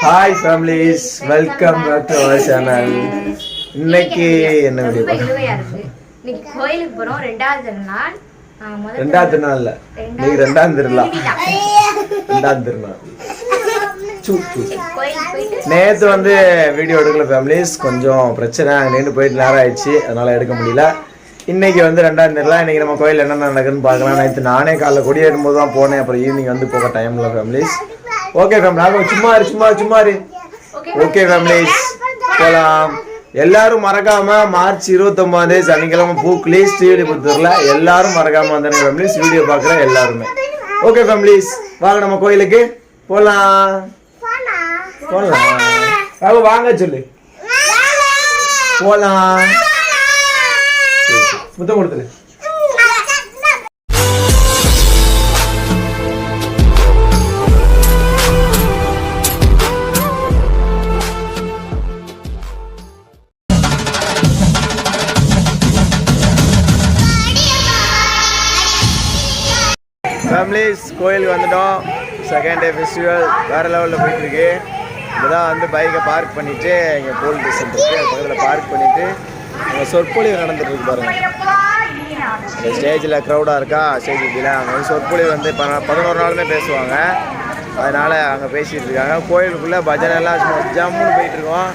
Hi families welcome back to our channel இன்னைக்கு என்ன video இன்னைக்கு கோயிலுக்கு போறோம். ரெண்டாவது நாள் ஆ, முதல் ரெண்டாவது திருநாள்ல. இன்னைக்கு ரெண்டாம் திருநாள். ரெண்டாம் திருநாள். நேத்து வந்து வீடியோ எடுக்கல ஃபேமிலிஸ் கொஞ்சம் பிரச்சனை. நின்று போயிட்டு நேரம் ஆயிடுச்சு. அதனால எடுக்க முடியல. இன்னைக்கு வந்து ரெண்டாம் திருநாள். இன்னைக்கு நம்ம கோயில் என்ன நடக்குதுன்னு பார்க்கலாம். நேற்று நானே காலைல கொடியேறும் போது தான் போனேன். அப்புறம் ஈவினிங் வந்து போக டைம்ல ஃபேமிலிஸ் ஓகே ஃபேமிலி நாங்கள் சும்மா சும்மா சும்மா ஓகே ஃபேமிலிஸ் போலாம். எல்லாரும் மறக்காம மார்ச் இருபத்தொன்பது சனிக்கிழமை பூக்குளி ஸ்ரீவில்லிபுத்தூர்ல எல்லாரும் மறக்காம வந்துருங்க ஃபேமிலிஸ் வீடியோ பார்க்குற எல்லாருமே. ஓகே ஃபேமிலிஸ் வாங்க நம்ம கோயிலுக்கு போலாம். அவங்க வாங்க சொல்லு. சரி. முத்தம் கொடுத்துரு. ஃபேமிலிஸ் கோயிலுக்கு வந்துட்டோம். செகண்ட் டே ஃபெஸ்டிவல் வேறு லெவலில் போயிட்டுருக்கு. இப்போதான் வந்து பைக்கை பார்க் பண்ணிவிட்டு இங்கே போலீஸ் ஸ்டேஷன் இருக்குது அது பக்கத்தில் பார்க் பண்ணிவிட்டு அங்கே சொற்பொழிவு நடந்துகிட்டு இருக்கு அந்த ஸ்டேஜில் க்ரௌடாக இருக்கா? ஸ்டேஜ் கீழே. அங்கே வந்து சொற்பொழிவு வந்து ப- பதினோரு நாளுமே பேசுவாங்க. அதனால் அங்கே பேசிகிட்டு இருக்காங்க. கோயிலுக்குள்ளே பஜனை எல்லாம் சும்மா ஜம்முன்னு போயிட்டுருக்கோம்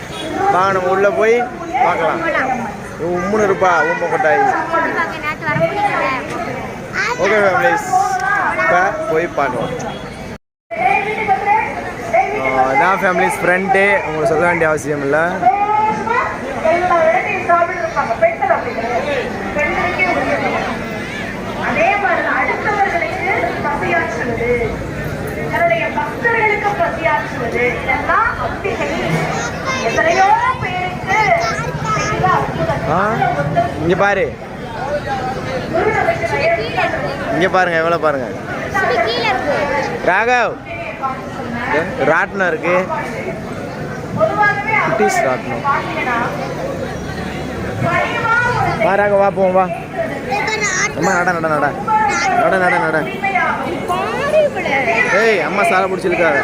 வாங்க நம்ம உள்ளே போய் பார்க்கலாம். உம்முன்னு இருப்பா ஊம்ப கொட்டாய். ஓகே ஃபேமிலிஸ் இப்போ போய் பார்க்கலாம் நான் ஃபேமிலிஸ் ஃப்ரெண்டு உங்களுக்கு சொல்ல வேண்டிய அவசியம் இல்லை. தன்னுடைய பக்தர்களுக்கு பசியாற்றுவது இதெல்லாம் அம்பிகை எத்தனையோ பேருக்கு செய்த அற்புதம். ஆ? இங்கே பாரு. இங்கே பாருங்க எவ்வளோ பாருங்க. ராகவ் ராட்டினம் இருக்கு. குட்டீஸ் ஒரு வா ராக வா போவோம் வா. அம்மா நட நட நட. நட நட நட. ஏய் அம்மா சாலை பிடிச்சிருக்காங்க.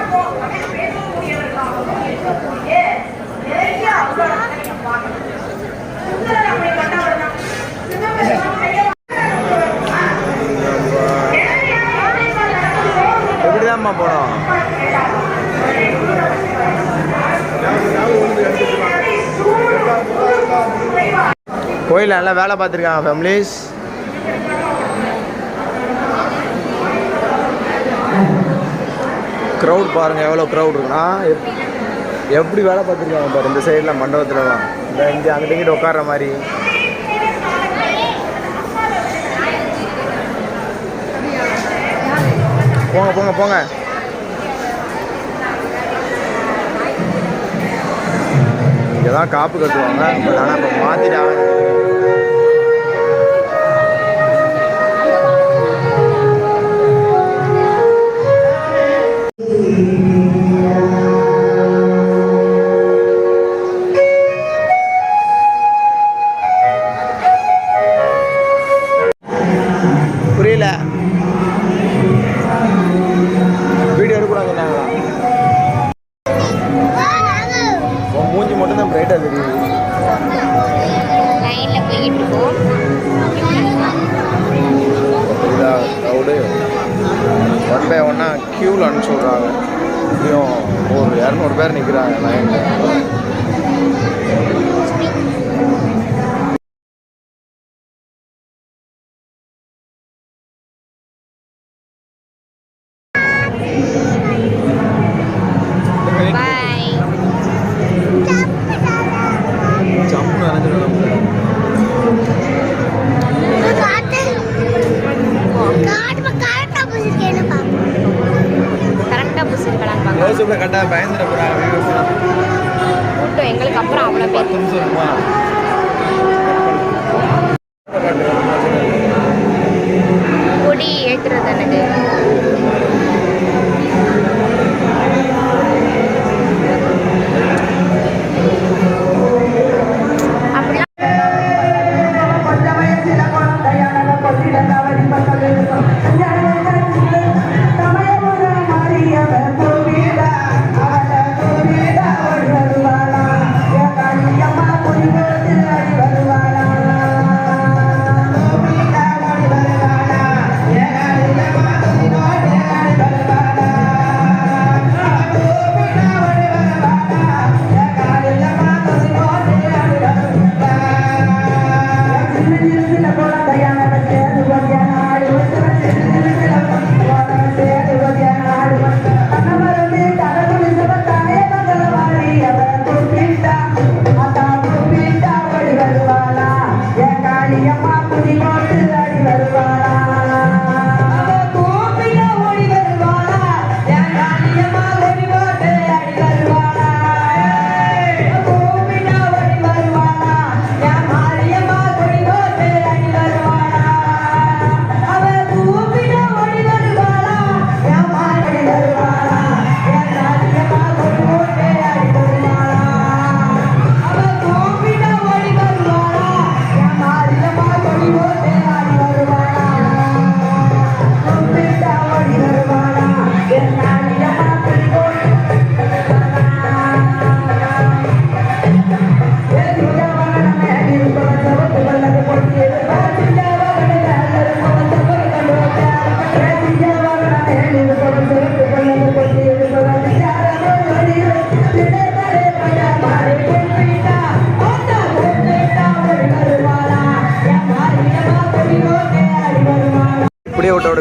கோயில் நல்லா வேலை பார்த்துருக்காங்க ஃபேமிலிஸ் க்ரௌட் பாருங்கள் எவ்வளோ க்ரௌட் இருக்குன்னா எப்- எப்படி வேலை பார்த்துருக்காங்க பாரு இந்த சைடில் மண்டபத்துலலாம். இந்த இங்கே அங்கிட்ட இங்கிட்ட உட்கார்ற மாதிரி. போங்க போங்க போங்க. இங்கே தான் காப்பு கட்டுவாங்க பட் ஆனால் இப்போ மாற்றிட்டாங்க ஒரு இரநூறு பேர் நிற்கிறாங்க லைனில் கூட்டம் அப்புறம் அவ்வளோ பேர்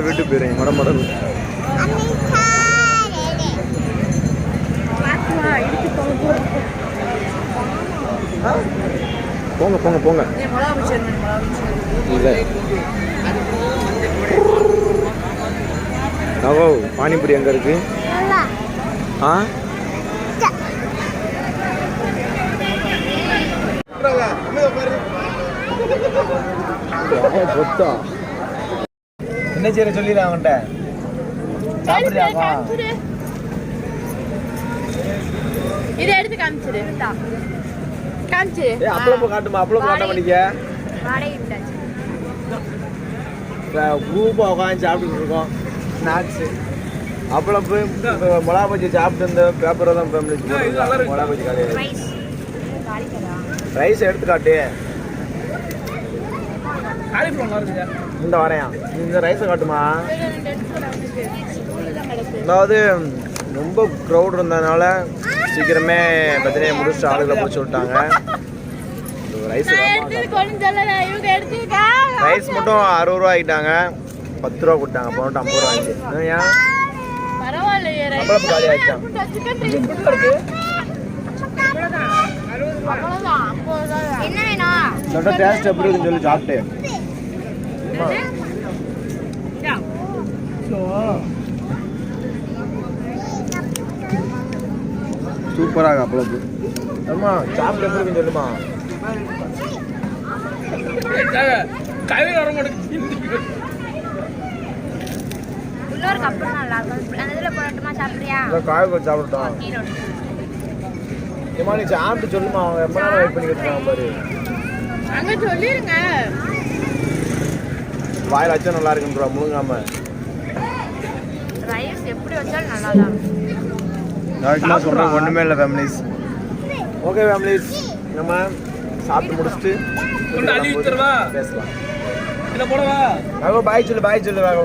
விட்டு போயிடுங்க மடம் மடம் போங்க போங்க போங்க. இல்லை. நவோ பானிபூரி எங்க இருக்கு? ஆ? பொத்தா. என்ன செய்யற சொல்லிடலாம் அவன்கிட்ட. சாப்பிடுறியாப்பா இதை எடுத்து காமிச்சிரு காமிச்சிரு ஏ அப்பளம் காட்டுமா? அப்பளம் காட்ட விட்டாச்சு. குரூப்பாக உட்காந்து சாப்பிட்டுட்டு இருக்கோம். ஸ்நாக்ஸு அப்பளம் மிளகா பஜ்ஜி சாப்பிட்டு இந்த பேப்பரை தான் ஃபேமிலி மிளகா பஜ்ஜி காலையில். ரைஸ் எடுத்து காட்டு. இந்த வரையா இந்த ரைஸை காட்டுமா? அதாவது ரொம்ப க்ரௌட் இருந்ததுனால சீக்கிரமே பத்திரிகை முடிச்சுட்டு ஆளுகளை பிடிச்சி விட்டாங்க. ரைஸ் ரைஸ் மட்டும் அறுபது ரூபா ஆகிட்டாங்க பத்து ரூபா கொடுத்தாங்க போனட்டு ஐம்பது ரூபா ஆச்சு ஏன் காலி வேணும்? இதோட டேஸ்ட் எப்படி இருக்குன்னு சொல்லி சாப்பிட்டு சூப்பராக அப்பளப்பு அம்மா சாப்பிட்டு எப்படி இருக்குன்னு சொல்லுமா? உள்ளூருக்கு அப்புறம் நல்லா இருக்கும். அந்த இதில் போடட்டுமா சாப்பிட்றியா? இல்லை காய்கறி சாப்பிட்டோம் நீ சாப்பிட்டு சொல்லுமா அவங்க ரொம்ப நேரம் வெயிட் பண்ணிக்கிட்டு இருக்காங்க பாரு. அங்க சொல்லிருங்க. வாயில் வச்சா நல்லா இருக்குன்றா முழுங்காம. ரைஸ் எப்படி வச்சாலும் நல்லா தான் நான் சொல்கிறேன் ஒன்றுமே இல்லை ஃபேமிலிஸ் ஓகே ஃபேமிலிஸ் நம்ம சாப்பிட்டு முடிச்சுட்டு பேசலாம். என்ன போடவா? பாய் சொல்லு பாய் சொல்லு பாய்